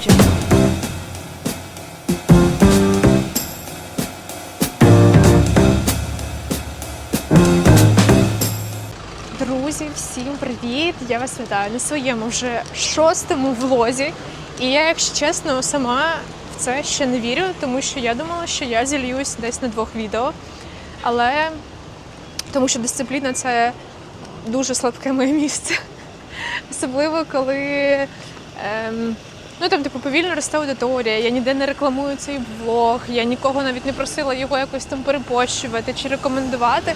побачення. Друзі, всім привіт! Я вас вітаю на своєму вже шостому влозі. І я, якщо чесно, сама в це ще не вірю, тому що я думала, що я зільюсь десь на двох відео. Але тому що дисципліна це дуже слабке моє місце. Особливо коли ем, ну там типу повільно росте аудиторія, я ніде не рекламую цей влог, я нікого навіть не просила його якось там перепощувати чи рекомендувати.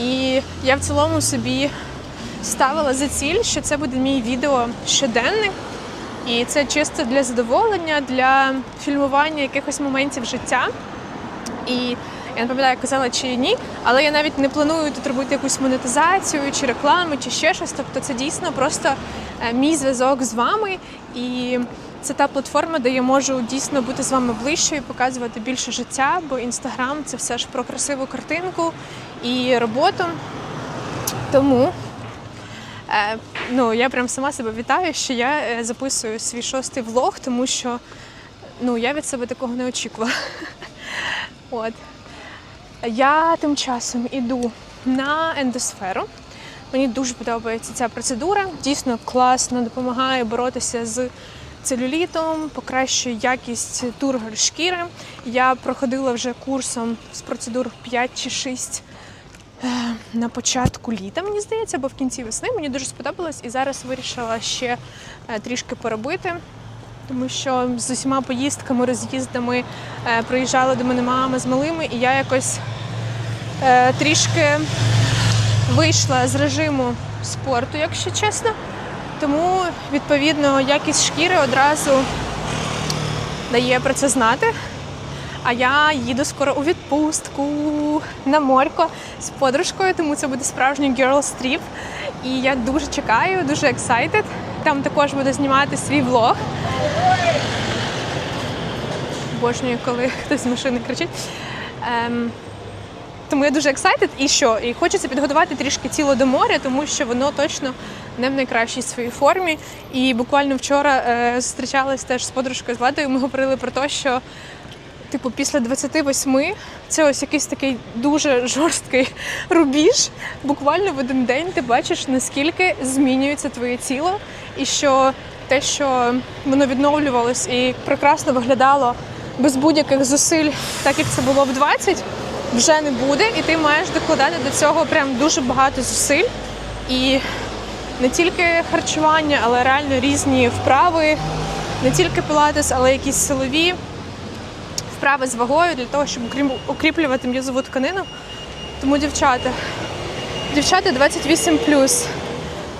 І я в цілому собі ставила за ціль, що це буде мій відео щоденник. І це чисто для задоволення, для фільмування якихось моментів життя. І я не пам'ятаю, казала чи ні, але я навіть не планую тут робити якусь монетизацію чи рекламу, чи ще щось. Тобто це дійсно просто е, мій зв'язок з вами. І це та платформа, де я можу дійсно бути з вами ближче і показувати більше життя, бо інстаграм це все ж про красиву картинку і роботу. Тому е, ну, я прям сама себе вітаю, що я е, записую свій шостий влог, тому що ну, я від себе такого не очікувала. От. Я тим часом іду на ендосферу. Мені дуже подобається ця процедура. Дійсно класно допомагає боротися з целюлітом, покращує якість тургор шкіри. Я проходила вже курсом з процедур 5 чи 6 е, на початку літа, мені здається, або в кінці весни. Мені дуже сподобалось і зараз вирішила ще е, трішки поробити. Тому що з усіма поїздками, роз'їздами е, приїжджала до мене мама з малими, і я якось е, трішки вийшла з режиму спорту, якщо чесно. Тому, відповідно, якість шкіри одразу дає про це знати. А я їду скоро у відпустку на морько з подружкою, тому це буде справжній girls trip. І я дуже чекаю, дуже excited. Там також буду знімати свій влог. Обожнюю, коли хтось з машини кричить. Ем, тому я дуже excited. І що? І хочеться підготувати трішки тіло до моря, тому що воно точно не в найкращій своїй формі. І буквально вчора е, зустрічалась теж з подружкою з Ладою. Ми говорили про те, що типу після 28 це ось якийсь такий дуже жорсткий рубіж. Буквально в один день ти бачиш, наскільки змінюється твоє тіло, і що те, що воно відновлювалось і прекрасно виглядало без будь-яких зусиль, так як це було в 20, вже не буде, і ти маєш докладати до цього прям дуже багато зусиль. І не тільки харчування, але реально різні вправи, не тільки пілатес, але якісь силові вправи з вагою для того, щоб укріплювати м'язову тканину. Тому, дівчата, дівчата 28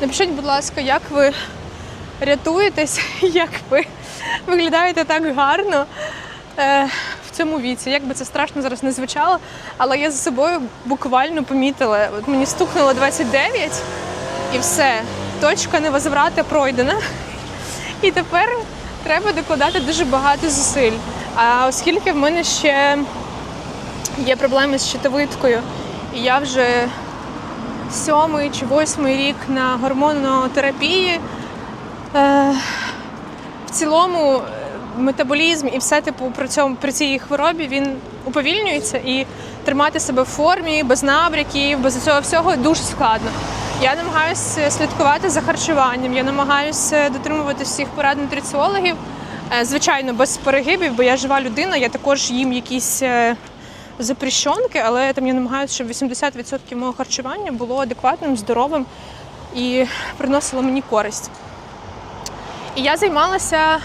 Напишіть, будь ласка, як ви рятуєтесь, як ви виглядаєте так гарно в цьому віці. Як би це страшно зараз не звучало, але я за собою буквально помітила. От мені стукнуло 29 і все. Точка невозврата пройдена. І тепер треба докладати дуже багато зусиль. А оскільки в мене ще є проблеми з щитовидкою, і я вже сьомий чи восьмий рік на гормонотерапії, е, в цілому е, метаболізм і все типу при цьому при цій хворобі він уповільнюється і тримати себе в формі, без набряків, без цього всього дуже складно. Я намагаюся слідкувати за харчуванням, я намагаюся дотримувати всіх порад нутриціологів. Е, Звичайно, без перегибів, бо я жива людина, я також їм якісь е, запрещенки, але там я намагаюся, щоб 80% мого харчування було адекватним, здоровим і приносило мені користь. І я займалася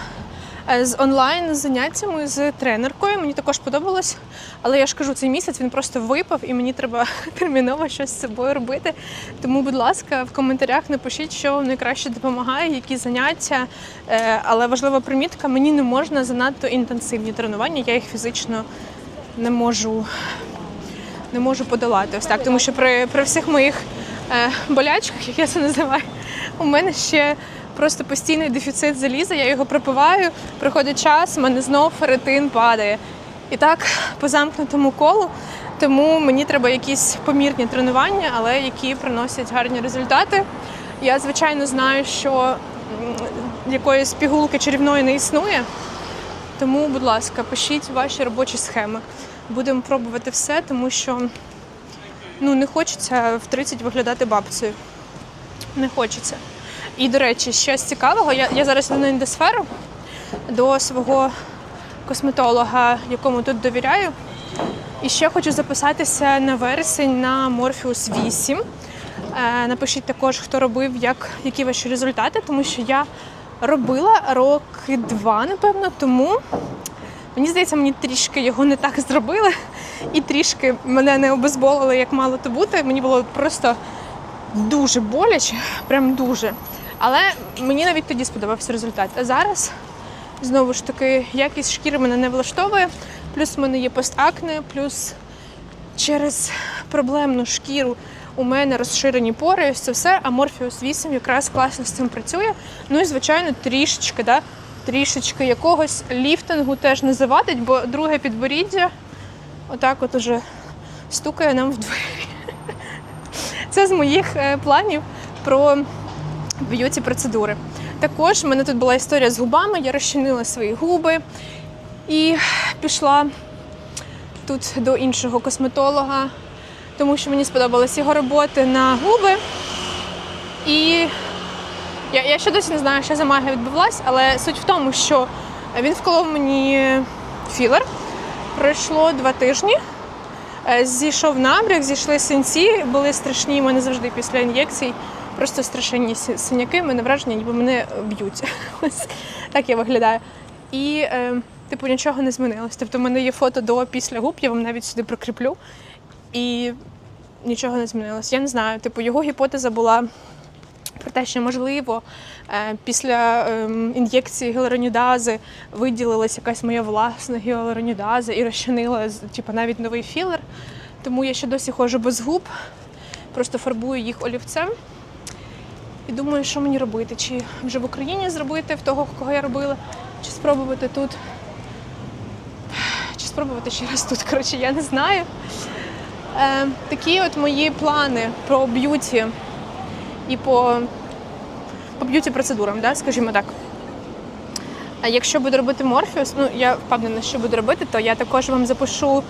з онлайн заняттями з тренеркою. Мені також подобалось. Але я ж кажу, цей місяць він просто випав, і мені треба терміново щось з собою робити. Тому, будь ласка, в коментарях напишіть, що вам найкраще допомагає, які заняття. Е, Але важлива примітка, мені не можна занадто інтенсивні тренування, я їх фізично не можу, не можу подолати. Ось так, тому що при, при всіх моїх е, болячках, як я це називаю, у мене ще просто постійний дефіцит заліза, я його пропиваю, приходить час, в мене знов ферритин падає. І так по замкнутому колу. Тому мені треба якісь помірні тренування, але які приносять гарні результати. Я, звичайно, знаю, що якоїсь пігулки чарівної не існує. Тому, будь ласка, пишіть ваші робочі схеми. Будемо пробувати все, тому що ну, не хочеться в 30 виглядати бабцею. Не хочеться. І, до речі, з цікавого, я, я зараз на індосферу до свого косметолога, якому тут довіряю. І ще хочу записатися на вересень на Morpheus 8. Е, Напишіть також, хто робив, як, які ваші результати, тому що я робила роки два, напевно, тому мені здається, мені трішки його не так зробили, і трішки мене не обезболили, як мало то бути. Мені було просто дуже боляче, прям дуже. Але мені навіть тоді сподобався результат. А зараз знову ж таки якість шкіри мене не влаштовує. Плюс в мене є постакне, плюс через проблемну шкіру у мене розширені пори, ось це все, а Morpheus 8 якраз класно з цим працює. Ну і звичайно, трішечки, да, трішечки якогось ліфтингу теж не завадить, бо друге підборіддя отак от уже стукає нам в двері. Це з моїх е, планів про б'юті процедури. Також в мене тут була історія з губами, я розчинила свої губи і пішла тут до іншого косметолога, тому що мені сподобалась його роботи на губи. І я, я ще досі не знаю, що за магія відбулася, але суть в тому, що він вколов мені філер. Пройшло два тижні. Е, Зійшов набряк, зійшли синці, були страшні мене завжди після ін'єкцій. Просто страшенні синяки, мене враження, ніби мене б'ють. Ось так я виглядаю. І, е, типу, нічого не змінилось. Тобто, в мене є фото до після губ, я вам навіть сюди прикріплю. І нічого не змінилось. Я не знаю, типу, його гіпотеза була про те, що можливо е, після ем, ін'єкції гіалуронідази виділилась якась моя власна гіалуронідаза і розчинила типу, навіть новий філер. Тому я ще досі ходжу без губ, просто фарбую їх олівцем. І думаю, що мені робити? Чи вже в Україні зробити в того, кого я робила, чи спробувати тут. Чи спробувати ще раз тут. Коротше, я не знаю. Е, такі от мої плани про б'юті і по, по б'юті процедурам, да, скажімо так. А якщо буду робити Морфіус, ну я впевнена, що буду робити, то я також вам запишу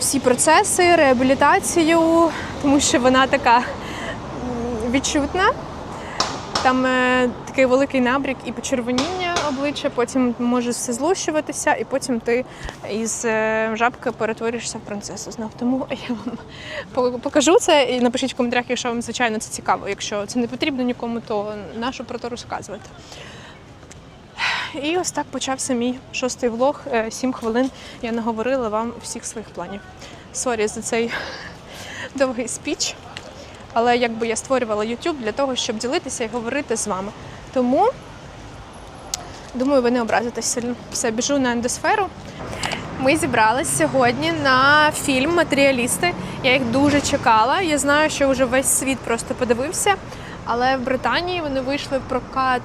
всі процеси, реабілітацію, тому що вона така відчутна. Там е, такий великий набрік і почервоніння обличчя, потім може все злущуватися, і потім ти із е, жабки перетворюєшся в принцесу знов. Тому я вам покажу це і напишіть в коментарях, якщо вам звичайно це цікаво. Якщо це не потрібно нікому, то нащо про це розказувати. І ось так почався мій шостий влог. Е, Сім хвилин я наговорила вам всіх своїх планів. Сорі за цей довгий спіч. Але якби я створювала YouTube для того, щоб ділитися і говорити з вами. Тому думаю, ви не образитесь сильно. Все, біжу на ендосферу. Ми зібрались сьогодні на фільм Матеріалісти. Я їх дуже чекала. Я знаю, що вже весь світ просто подивився, але в Британії вони вийшли в прокат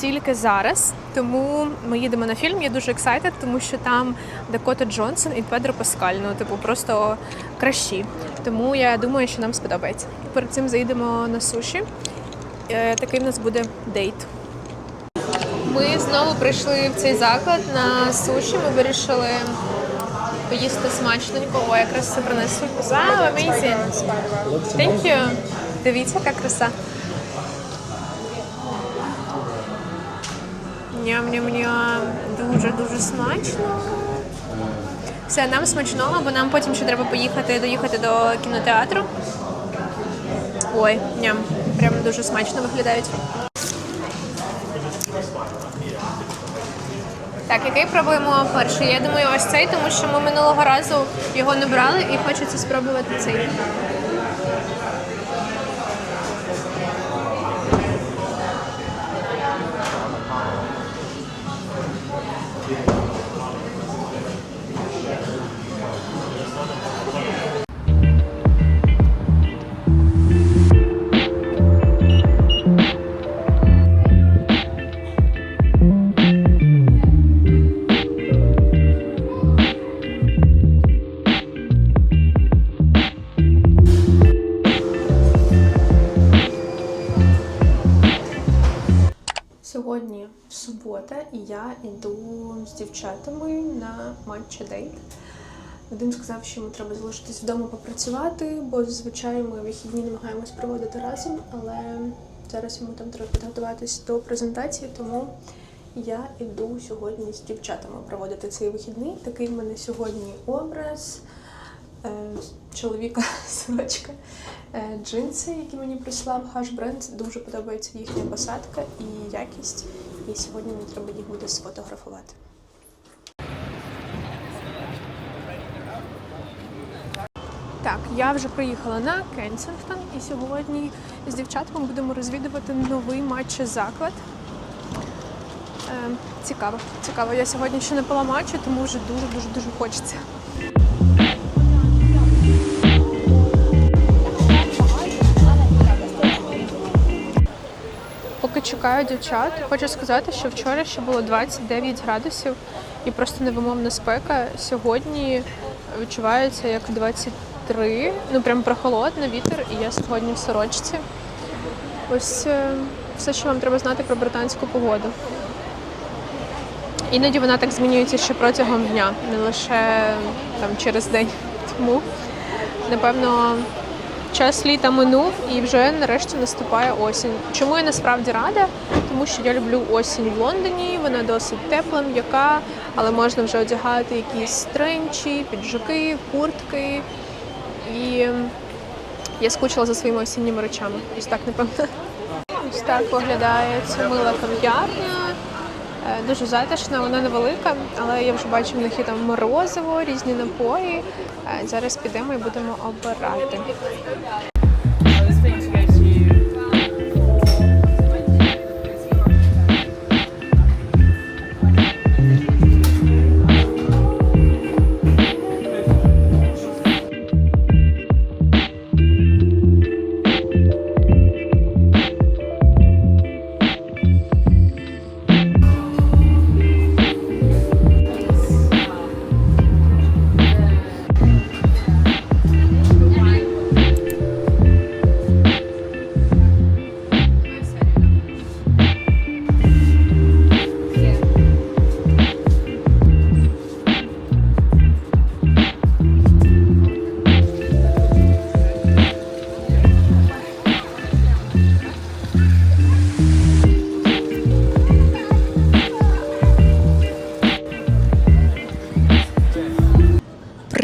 тільки зараз. Тому ми їдемо на фільм. Я дуже ексайтед, тому що там Дакота Джонсон і Педро Паскаль. Ну, типу, просто кращі. Тому я думаю, що нам сподобається. Перед цим заїдемо на суші. Е, Такий в нас буде дейт. Ми знову прийшли в цей заклад на суші. Ми вирішили поїсти смачненько. О, якраз це принесли. Вау, amazing! Thank! Дивіться, яка краса. Ням-ням-ням. Дуже-дуже смачно. Все, нам смачного, бо нам потім ще треба поїхати, доїхати до кінотеатру. Ой, ням, прям дуже смачно виглядають. Так, який пробуємо перший? Я думаю, ось цей, тому що ми минулого разу його не брали і хочеться спробувати цей. Сьогодні субота, і я йду з дівчатами на матча дейт. Вадим сказав, що йому треба залишитись вдома попрацювати, бо зазвичай ми вихідні намагаємось проводити разом, але зараз йому там треба підготуватись до презентації, тому я йду сьогодні з дівчатами проводити цей вихідний. Такий в мене сьогодні образ чоловіка сорочка, е, джинси, які мені прислав Hush Brand. Дуже подобається їхня посадка і якість. І сьогодні мені треба їх буде сфотографувати. Так, я вже приїхала на Кенсингтон і сьогодні з дівчатками будемо розвідувати новий матч заклад. Е, цікаво, цікаво. Я сьогодні ще не пила матчу, тому вже дуже дуже дуже хочеться. Чекаю дівчат, хочу сказати, що вчора ще було 29 градусів і просто невимовна спека. Сьогодні відчувається як 23, ну прям прохолодно, вітер, і я сьогодні в сорочці. Ось е, все, що вам треба знати про британську погоду. Іноді вона так змінюється ще протягом дня, не лише там через день. Тому, напевно, час літа минув і вже нарешті наступає осінь. Чому я насправді рада? Тому що я люблю осінь в Лондоні, вона досить тепла, м'яка, але можна вже одягати якісь тренчі, піджаки, куртки. І я скучила за своїми осінніми речами. Ось так, напевно. Ось так виглядає ця мила кав'ярня. Е, Дуже затишна, вона невелика, але я вже бачу, в них є там морозиво, різні напої. Е, Зараз підемо і будемо обирати.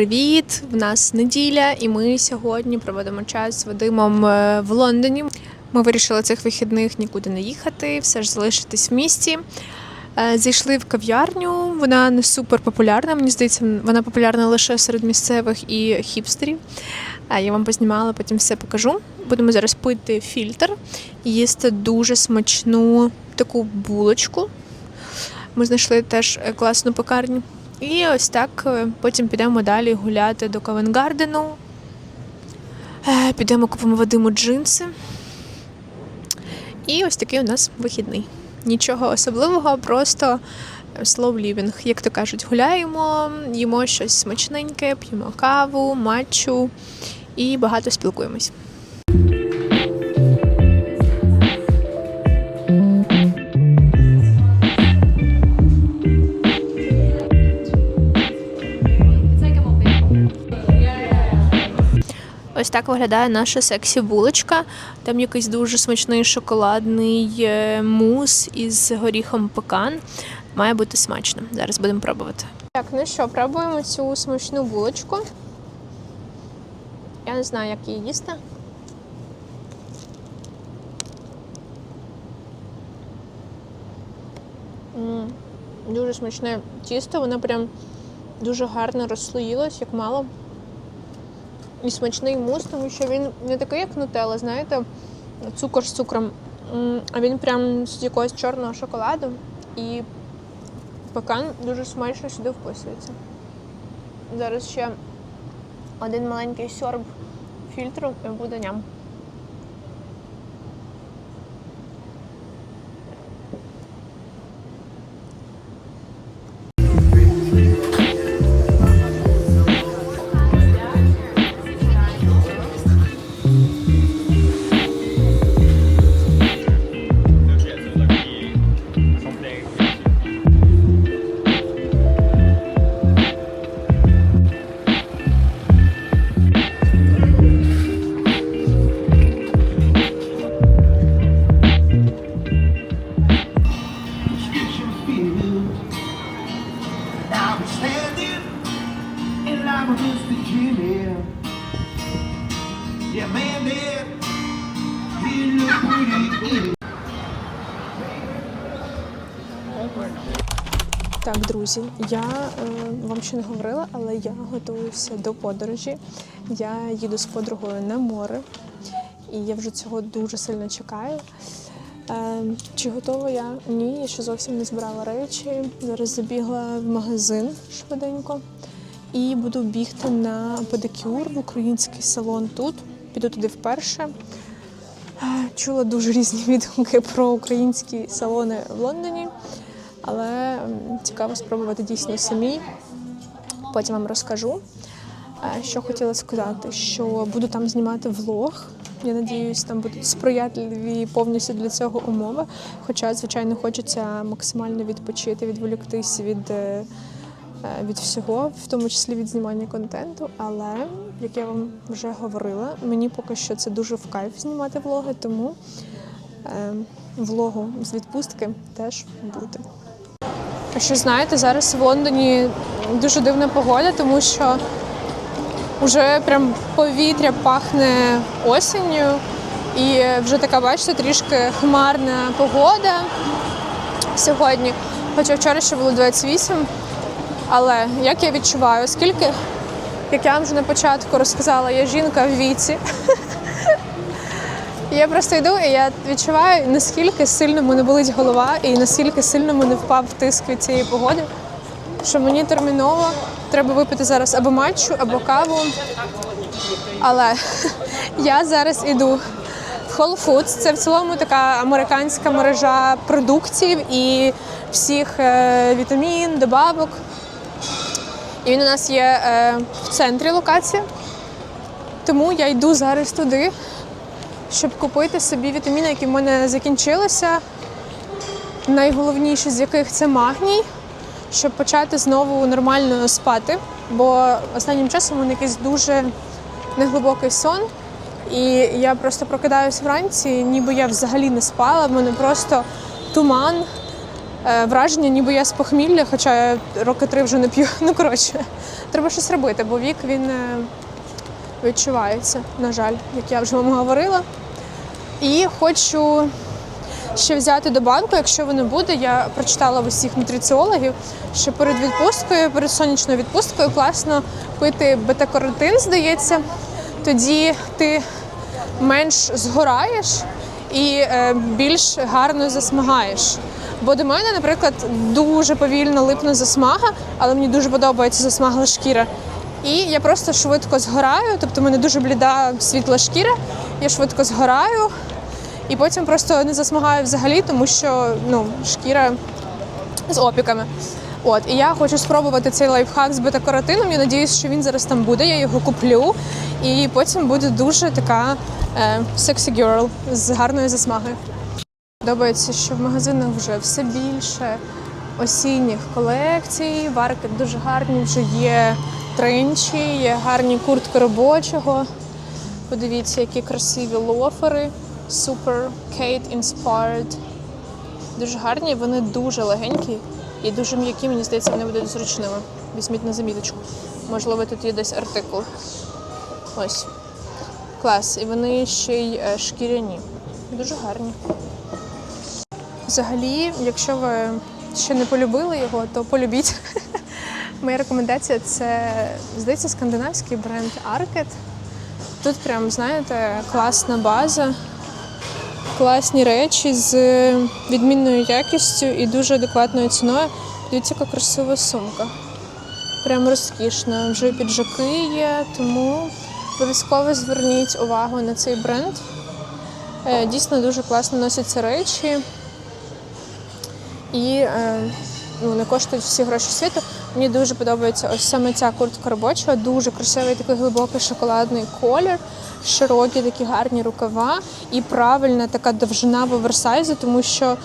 Привіт! В нас неділя, і ми сьогодні проводимо час з Вадимом е, в Лондоні. Ми вирішили цих вихідних нікуди не їхати, все ж залишитись в місті. Е, Зайшли в кав'ярню. Вона не супер популярна. Мені здається, вона популярна лише серед місцевих і хіпстерів. Е, Я вам познімала, потім все покажу. Будемо зараз пити фільтр і їсти дуже смачну таку булочку. Ми знайшли теж класну пекарню. І ось так е, потім підемо далі гуляти до Ковенгардену. Е, Підемо купимо Вадиму джинси. І ось такий у нас вихідний. Нічого особливого, просто slow living. Як то кажуть, гуляємо, їмо щось смачненьке, п'ємо каву, матчу і багато спілкуємось. Ось так виглядає наша сексі булочка. Там якийсь дуже смачний шоколадний е, мус із горіхом пекан. Має бути смачно. Зараз будемо пробувати. Так, ну що, пробуємо цю смачну булочку. Я не знаю, як її їсти. Дуже смачне тісто, воно прям дуже гарно розслоїлось, як мало. І смачний мус, тому що він не такий, як нутелла, знаєте, цукор з цукром, а він прям з якогось чорного шоколаду. І пекан дуже смачно сюди вписується. Зараз ще один маленький сьорб фільтру і буде ням. Друзі, я е, вам ще не говорила, але я готуюся до подорожі. Я їду з подругою на море, і я вже цього дуже сильно чекаю. Е, чи готова я? Ні, я ще зовсім не збирала речі. Зараз забігла в магазин швиденько і буду бігти на педикюр в український салон тут. Піду туди вперше. Е, Чула дуже різні відгуки про українські салони в Лондоні, але цікаво спробувати дійсно самі. Потім вам розкажу. Е, Що хотіла сказати, що буду там знімати влог. Я надіюсь, там будуть сприятливі повністю для цього умови. Хоча, звичайно, хочеться максимально відпочити, відволіктись від, е, е, від всього, в тому числі від знімання контенту. Але, як я вам вже говорила, мені поки що це дуже в кайф знімати влоги, тому влогу з відпустки теж буде. Що знаєте, зараз в Лондоні дуже дивна погода, тому що вже прям повітря пахне осінню, і вже така, бачите, трішки хмарна погода сьогодні. Хоча вчора ще було 28. Але як я відчуваю, оскільки, як я вам вже на початку розказала, я жінка в віці. Я просто йду і я відчуваю, наскільки сильно мене болить голова і наскільки сильно мене впав тиск від цієї погоди, що мені терміново треба випити зараз або матчу, або каву. Але я зараз іду в Whole Foods. Це в цілому така американська мережа продуктів і всіх е, вітамін, добавок. І він у нас є е, в центрі локація. Тому я йду зараз туди, щоб купити собі вітаміни, які в мене закінчилися. Найголовніше з яких це магній, щоб почати знову нормально спати. Бо останнім часом у мене якийсь дуже неглибокий сон. І я просто прокидаюся вранці, ніби я взагалі не спала. В мене просто туман, е, враження, ніби я з похмілля, хоча я роки три вже не п'ю. Ну коротше, треба щось робити, бо вік він е, відчувається, на жаль, як я вже вам говорила. І хочу ще взяти до банку, якщо воно буде. Я прочитала в усіх нутриціологів, що перед відпусткою, перед сонячною відпусткою класно пити бета-каротин, здається. Тоді ти менш згораєш і е, більш гарно засмагаєш. Бо до мене, наприклад, дуже повільно липне засмага, але мені дуже подобається засмагла шкіра. І я просто швидко згораю, тобто мене дуже бліда світла шкіра, я швидко згораю і потім просто не засмагаю взагалі, тому що ну, шкіра з опіками. От, і я хочу спробувати цей лайфхак з бета-каротином. Я надіюсь, що він зараз там буде. Я його куплю, і потім буде дуже така е, sexy girl з гарною засмагою. Подобається, що в магазинах вже все більше осінніх колекцій. Варки дуже гарні, вже є тренчі, є гарні куртки робочого. Подивіться, які красиві лофери. Super Kate Inspired. Дуже гарні, вони дуже легенькі і дуже м'які, мені здається, вони будуть зручними. Візьміть на заміточку. Можливо, тут є десь артикул. Ось. Клас. І вони ще й е, шкіряні. Дуже гарні. Взагалі, якщо ви ще не полюбили його, то полюбіть. Моя рекомендація це, здається, скандинавський бренд Arket. Тут прям, знаєте, класна база, класні речі з відмінною якістю і дуже адекватною ціною. Дивіться, яка красива сумка. Прям розкішна. Вже піджаки є, тому обов'язково зверніть увагу на цей бренд. Е, Дійсно дуже класно носяться речі. І е, ну, не коштують всі гроші світу. Мені дуже подобається ось саме ця куртка робоча, дуже красивий такий глибокий шоколадний колір, широкі такі гарні рукава і правильна така довжина в оверсайзу, тому що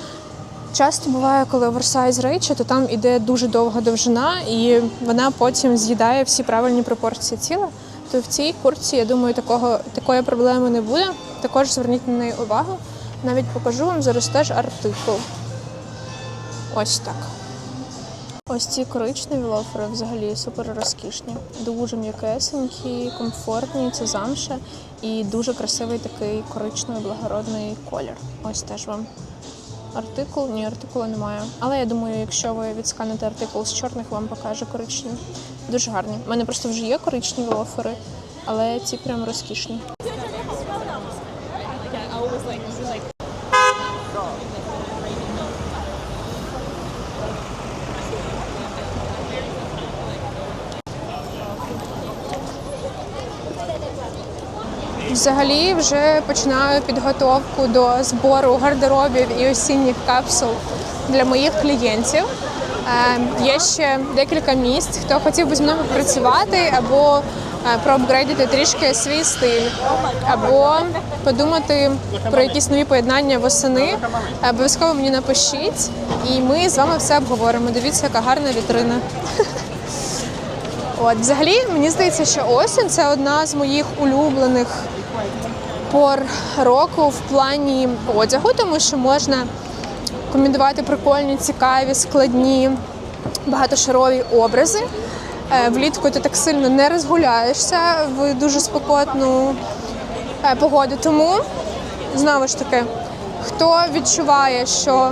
часто буває, коли оверсайз речі, то там іде дуже довга довжина, і вона потім з'їдає всі правильні пропорції тіла. То в цій куртці, я думаю, такого, такої проблеми не буде. Також зверніть на неї увагу. Навіть покажу вам зараз теж артикул. Ось так. Ось ці коричневі лофери взагалі супер розкішні. Дуже м'якесенькі, комфортні, це замша і дуже красивий такий коричневий благородний колір. Ось теж вам артикул. Ні, артикула немає. Але я думаю, якщо ви відсканете артикул з чорних, вам покаже коричневі. Дуже гарні. У мене просто вже є коричневі лофери, але ці прям розкішні. Взагалі вже починаю підготовку до збору гардеробів і осінніх капсул для моїх клієнтів. Е, Є ще декілька місць, хто хотів би зі мною працювати або е, проапгрейдити трішки свій стиль, або подумати про якісь нові поєднання восени. Обов'язково мені напишіть, і ми з вами все обговоримо. Дивіться, яка гарна вітрина. От, взагалі, мені здається, що осінь це одна з моїх улюблених пор року в плані одягу, тому що можна комбінувати прикольні, цікаві, складні, багатошарові образи. Е, Влітку ти так сильно не розгуляєшся в дуже спекотну е, погоду. Тому знову ж таки, хто відчуває, що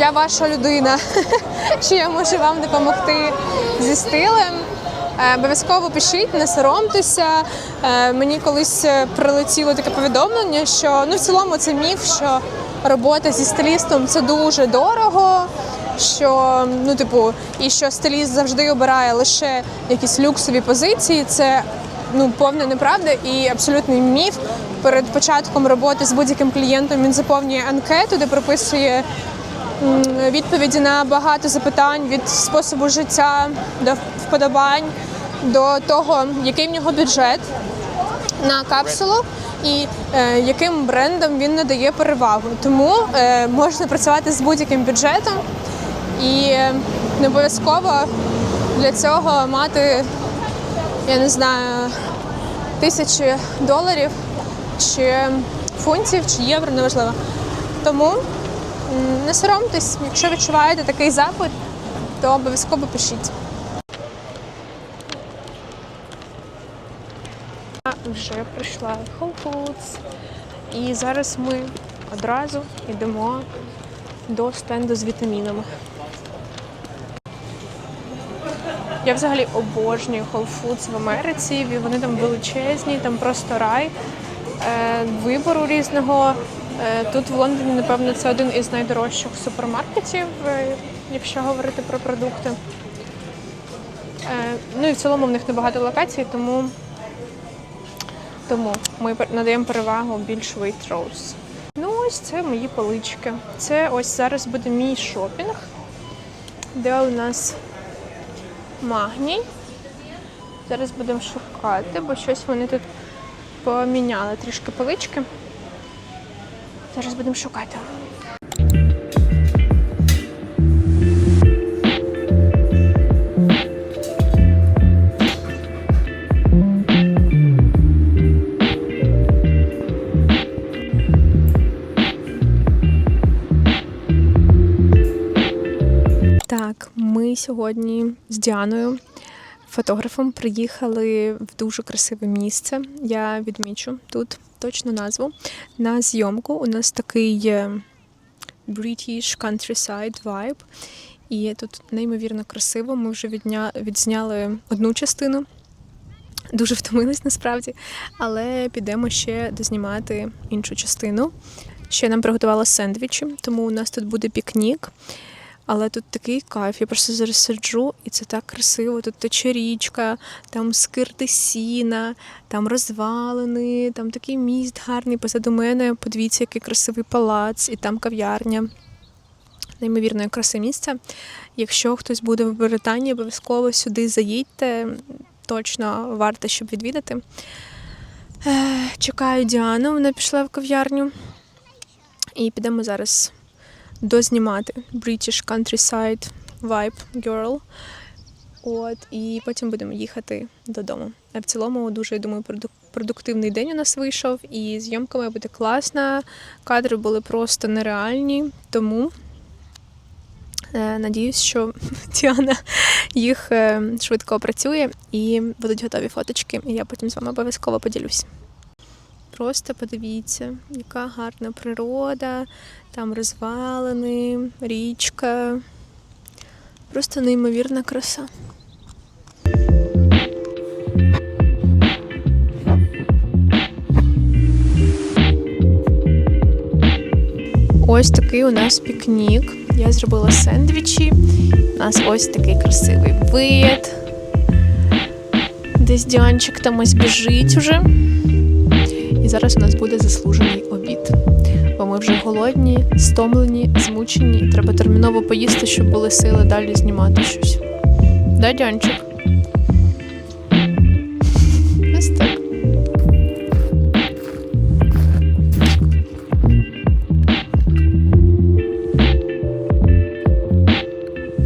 я ваша людина, що я можу вам допомогти зі стилем. Е, Обов'язково пишіть, не соромтеся. Е, Мені колись е, прилетіло таке повідомлення, що ну в цілому це міф, що робота зі стилістом це дуже дорого. Що ну, типу, і що стиліст завжди обирає лише якісь люксові позиції. Це ну повна неправда і абсолютний міф. Перед початком роботи з будь-яким клієнтом він заповнює анкету, де прописує відповіді на багато запитань від способу життя до вподобань, до того, який в нього бюджет на капсулу і е, яким брендам він надає перевагу. Тому е, можна працювати з будь-яким бюджетом і е, не обов'язково для цього мати, я не знаю, тисячі доларів чи фунтів, чи євро, неважливо. Тому не соромтесь, якщо відчуваєте такий запит, то обов'язково пишіть. Я вже прийшла в Whole Foods, і зараз ми одразу йдемо до стенду з вітамінами. Я взагалі обожнюю Whole Foods в Америці. Вони там величезні, там просто рай е, вибору різного. Е, Тут в Лондоні, напевно, це один із найдорожчих супермаркетів, е, якщо говорити про продукти. Е, Ну і в цілому в них небагато локацій, тому, тому ми надаємо перевагу більш Waitrose. Ну, ось це мої полички. Це ось зараз буде мій шопінг, де у нас магній. Зараз будемо шукати, бо щось вони тут поміняли трішки полички. Зараз будемо шукати. Так, ми сьогодні з Діаною, фотографом, приїхали в дуже красиве місце. Я відмічу тут точну назву. На зйомку у нас такий е, British countryside vibe. І тут неймовірно красиво. Ми вже відня... відзняли одну частину. Дуже втомились насправді, але підемо ще дознімати іншу частину. Ще нам приготувала сендвічі, тому у нас тут буде пікнік. Але тут такий кайф. Я просто зараз сиджу, і це так красиво. Тут тече річка, там скирти сіна, там розвалини, там такий міст гарний. Позаду мене подивіться, який красивий палац, і там кав'ярня. Неймовірної краси місце. Якщо хтось буде в Британії, обов'язково сюди заїдьте. Точно варто, щоб відвідати. Чекаю Діану, вона пішла в кав'ярню. І підемо зараз дознімати British Countryside Vibe Girl. От, і потім будемо їхати додому. А в цілому дуже я думаю, продуктивний день у нас вийшов, і зйомка має бути класна. Кадри були просто нереальні, тому е, надіюсь, що Діана їх е, швидко опрацює і будуть готові фоточки. І я потім з вами обов'язково поділюсь. Просто подивіться, яка гарна природа, там розвалини, річка. Просто неймовірна краса. Ось такий у нас пікнік. Я зробила сендвічі. У нас ось такий красивий вид. Десь Діанчик там ось біжить уже. Зараз у нас буде заслужений обід. Бо ми вже голодні, стомлені, змучені. Треба терміново поїсти, щоб були сили далі знімати щось. Да, Діанчик?